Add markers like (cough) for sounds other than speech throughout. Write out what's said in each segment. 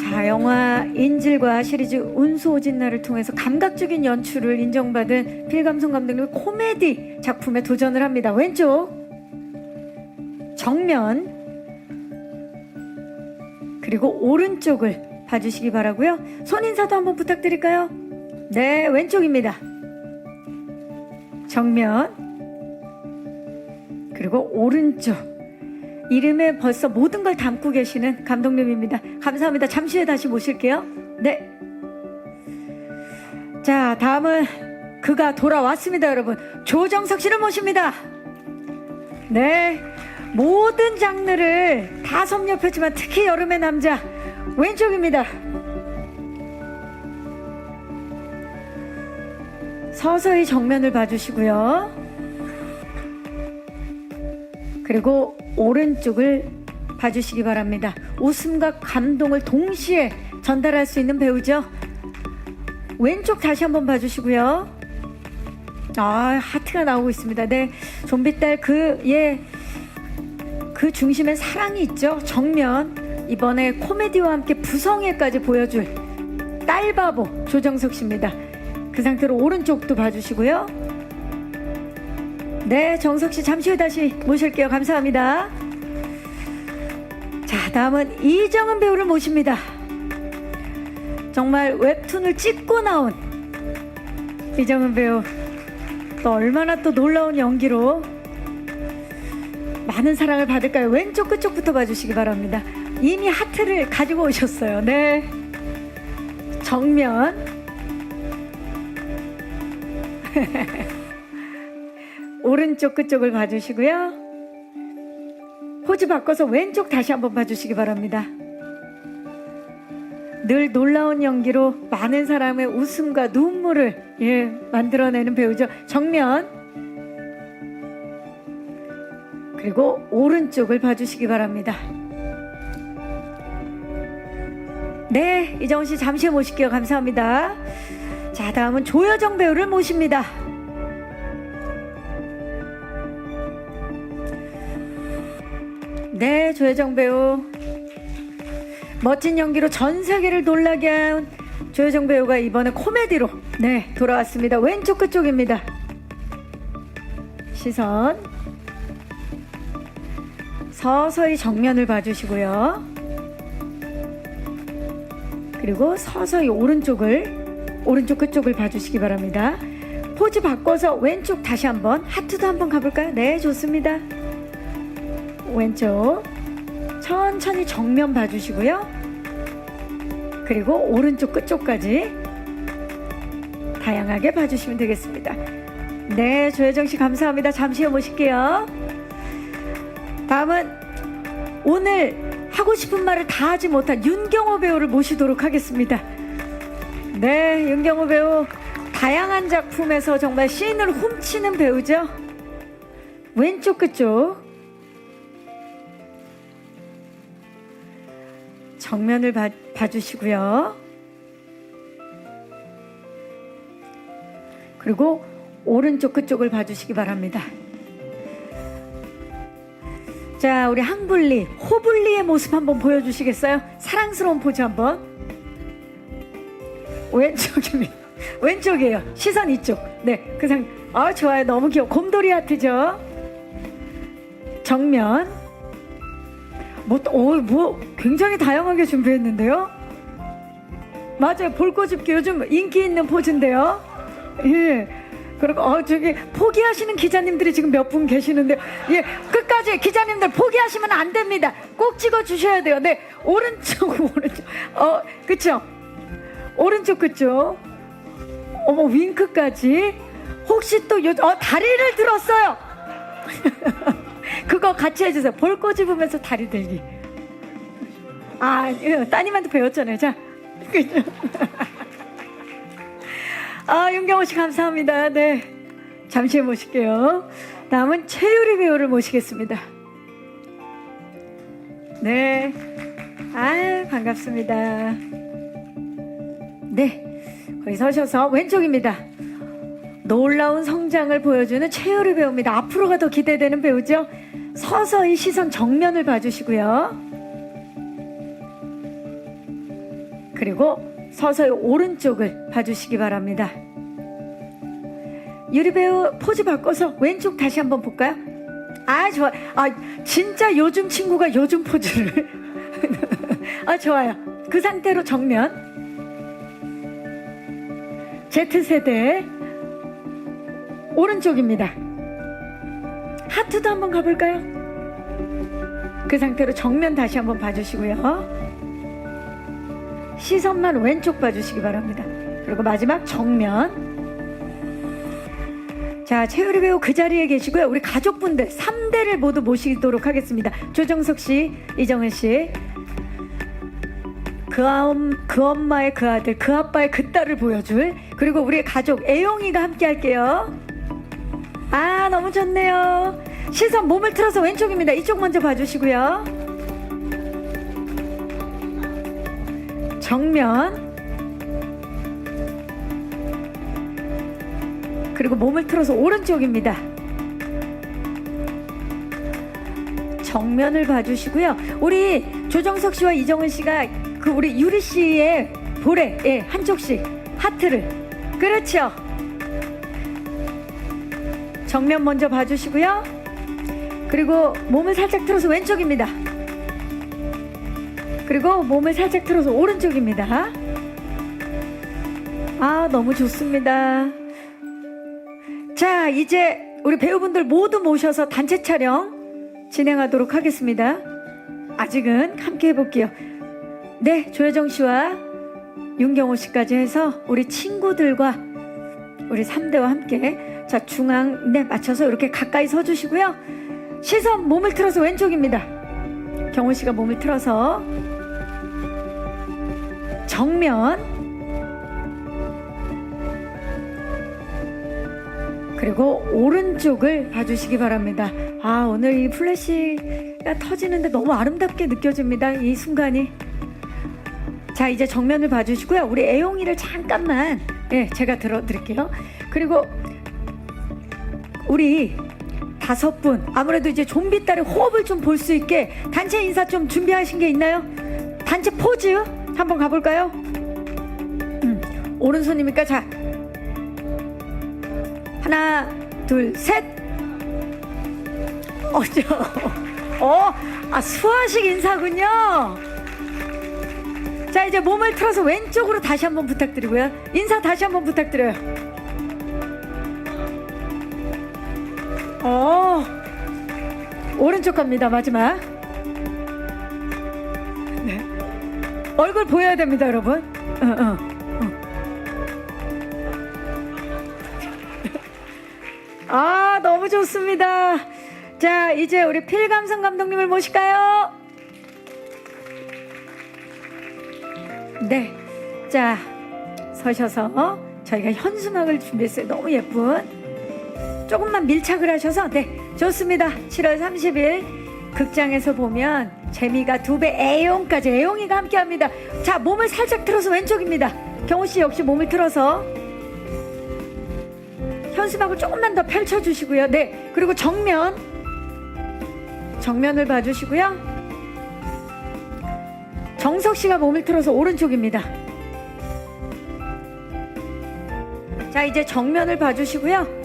자, 영화 인질과 시리즈 운수 오진나를 통해서 감각적인 연출을 인정받은 필감성 감독님의 코미디 작품에 도전을 합니다. 왼쪽 정면 그리고 오른쪽을 봐주시기 바라고요. 손 인사도 한번 부탁드릴까요? 네, 왼쪽입니다. 정면 그리고 오른쪽 이름에 벌써 모든 걸 담고 계시는 감독님입니다. 감사합니다. 잠시 후에 다시 모실게요. 네. 자, 다음은 그가 돌아왔습니다, 여러분. 조정석 씨를 모십니다. 네. 모든 장르를 다 섭렵했지만 특히 여름의 남자 왼쪽입니다. 서서히 정면을 봐주시고요. 그리고 오른쪽을 봐주시기 바랍니다. 웃음과 감동을 동시에 전달할 수 있는 배우죠. 왼쪽 다시 한번 봐주시고요. 아, 하트가 나오고 있습니다. 네. 좀비딸 그, 예. 그 중심엔 사랑이 있죠. 정면. 이번에 코미디와 함께 부성애까지 보여줄 딸바보 조정석 씨입니다. 그 상태로 오른쪽도 봐주시고요. 네, 정석 씨 잠시 후에 다시 모실게요. 감사합니다. 자, 다음은 이정은 배우를 모십니다. 정말 웹툰을 찍고 나온 이정은 배우. 또 얼마나 또 놀라운 연기로 많은 사랑을 받을까요? 왼쪽 끝쪽부터 봐주시기 바랍니다. 이미 하트를 가지고 오셨어요. 네. 정면. (laughs) 오른쪽 끝쪽을 봐주시고요. 포즈 바꿔서 왼쪽 다시 한번 봐주시기 바랍니다. 늘 놀라운 연기로 많은 사람의 웃음과 눈물을 예, 만들어내는 배우죠. 정면 그리고 오른쪽을 봐주시기 바랍니다. 네, 이정훈 씨 잠시 모실게요. 감사합니다. 자, 다음은 조여정 배우를 모십니다. 네, 조여정 배우. 멋진 연기로 전 세계를 놀라게 한 조여정 배우가 이번에 코미디로 네, 돌아왔습니다. 왼쪽 끝쪽입니다. 시선. 서서히 정면을 봐주시고요. 그리고 서서히 오른쪽을, 오른쪽 끝쪽을 봐주시기 바랍니다. 포즈 바꿔서 왼쪽 다시 한번, 하트도 한번 가볼까요? 네, 좋습니다. 왼쪽 천천히 정면 봐주시고요. 그리고 오른쪽 끝쪽까지 다양하게 봐주시면 되겠습니다. 네, 조혜정 씨 감사합니다. 잠시 후에 모실게요. 다음은 오늘 하고 싶은 말을 다 하지 못한 윤경호 배우를 모시도록 하겠습니다. 네, 윤경호 배우 다양한 작품에서 정말 씬을 훔치는 배우죠. 왼쪽 끝쪽 정면을 봐, 봐주시고요. 그리고 오른쪽 끝쪽을 봐주시기 바랍니다. 자, 우리 항불리, 호불리의 모습 한번 보여주시겠어요? 사랑스러운 포즈 한번. 왼쪽입니다. (laughs) 왼쪽이에요. 시선 이쪽. 네, 그 상. 아, 좋아요. 너무 귀여워. 곰돌이 하트죠? 정면. 뭐, 또- 어, 뭐, 굉장히 다양하게 준비했는데요? 맞아요. 볼꼬집기 요즘 인기 있는 포즈인데요. 예. 그리고, 어, 저기, 포기하시는 기자님들이 지금 몇 분 계시는데, 예. 끝까지 기자님들 포기하시면 안 됩니다. 꼭 찍어 주셔야 돼요. 네. 오른쪽, (laughs) 오른쪽. 어, 그쵸? 오른쪽, 그쪽. 어머, 윙크까지. 혹시 또 요, 어, 다리를 들었어요. (laughs) 그거 같이 해주세요. 볼 꼬집으면서 다리 들기. 아, 따님한테 배웠잖아요. 자. (laughs) 아, 윤경호 씨 감사합니다. 네. 잠시 후에 모실게요. 다음은 최유리 배우를 모시겠습니다. 네. 아, 반갑습니다. 네. 거기 서셔서 왼쪽입니다. 놀라운 성장을 보여주는 최유리 배우입니다. 앞으로가 더 기대되는 배우죠. 서서히 시선 정면을 봐주시고요. 그리고 서서히 오른쪽을 봐주시기 바랍니다. 유리배우 포즈 바꿔서 왼쪽 다시 한번 볼까요? 아, 좋아. 아, 진짜 요즘 친구가 요즘 포즈를. (laughs) 아, 좋아요. 그 상태로 정면. Z세대. 오른쪽입니다. 하트도 한번 가볼까요? 그 상태로 정면 다시 한번 봐주시고요. 시선만 왼쪽 봐주시기 바랍니다. 그리고 마지막 정면. 자, 최유리 배우 그 자리에 계시고요. 우리 가족분들 3대를 모두 모시도록 하겠습니다. 조정석 씨, 이정은 씨. 그, 엄, 그 엄마의 그 아들, 그 아빠의 그 딸을 보여줄. 그리고 우리 가족 애용이가 함께 할게요. 아, 너무 좋네요. 시선 몸을 틀어서 왼쪽입니다. 이쪽 먼저 봐주시고요. 정면. 그리고 몸을 틀어서 오른쪽입니다. 정면을 봐주시고요. 우리 조정석 씨와 이정은 씨가 그 우리 유리 씨의 볼에 예, 한쪽씩 하트를 그렇죠. 정면 먼저 봐주시고요. 그리고 몸을 살짝 틀어서 왼쪽입니다. 그리고 몸을 살짝 틀어서 오른쪽입니다. 아, 너무 좋습니다. 자, 이제 우리 배우분들 모두 모셔서 단체 촬영 진행하도록 하겠습니다. 아직은 함께 해볼게요. 네, 조혜정 씨와 윤경호 씨까지 해서 우리 친구들과 우리 3대와 함께 자, 중앙, 네, 맞춰서 이렇게 가까이 서 주시고요. 시선 몸을 틀어서 왼쪽입니다. 경호 씨가 몸을 틀어서 정면 그리고 오른쪽을 봐주시기 바랍니다. 아 오늘 이 플래시가 터지는데 너무 아름답게 느껴집니다. 이 순간이. 자 이제 정면을 봐주시고요. 우리 애용이를 잠깐만 예 제가 들어드릴게요. 그리고 우리 다섯 분 아무래도 이제 좀비 딸의 호흡을 좀 볼 수 있게 단체 인사 좀 준비하신 게 있나요? 단체 포즈 한번 가볼까요? 음, 오른손입니까? 자 하나 둘셋 어저 어, 아 수화식 인사군요. 자 이제 몸을 틀어서 왼쪽으로 다시 한번 부탁드리고요. 인사 다시 한번 부탁드려요. 어 오른쪽 갑니다 마지막. 네. 얼굴 보여야 됩니다 여러분. 어, 어, 어. 아 너무 좋습니다. 자 이제 우리 필감성 감독님을 모실까요? 네. 자, 서셔서 저희가 현수막을 준비했어요. 너무 예쁜. 조금만 밀착을 하셔서, 네. 좋습니다. 7월 30일 극장에서 보면 재미가 두 배 애용까지 애용이가 함께 합니다. 자, 몸을 살짝 틀어서 왼쪽입니다. 경호 씨 역시 몸을 틀어서 현수막을 조금만 더 펼쳐주시고요. 네. 그리고 정면. 정면을 봐주시고요. 정석 씨가 몸을 틀어서 오른쪽입니다. 자, 이제 정면을 봐주시고요.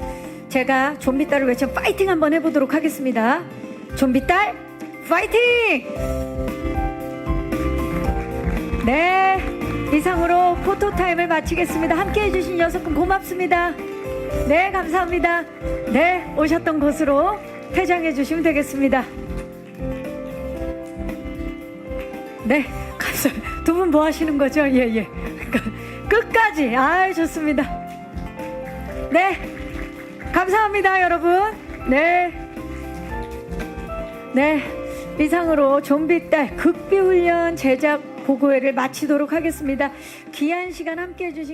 제가 좀비 딸을 외쳐 파이팅 한번 해보도록 하겠습니다. 좀비 딸, 파이팅! 네, 이상으로 포토타임을 마치겠습니다. 함께 해주신 여섯 분 고맙습니다. 네, 감사합니다. 네, 오셨던 곳으로 퇴장해 주시면 되겠습니다. 네, 감사합니다. 두 분 뭐 하시는 거죠? 예, 예. (laughs) 끝까지. 아 좋습니다. 네. 감사합니다, 여러분. 네. 네. 이상으로 좀비 딸 극비 훈련 제작 보고회를 마치도록 하겠습니다. 귀한 시간 함께 해주신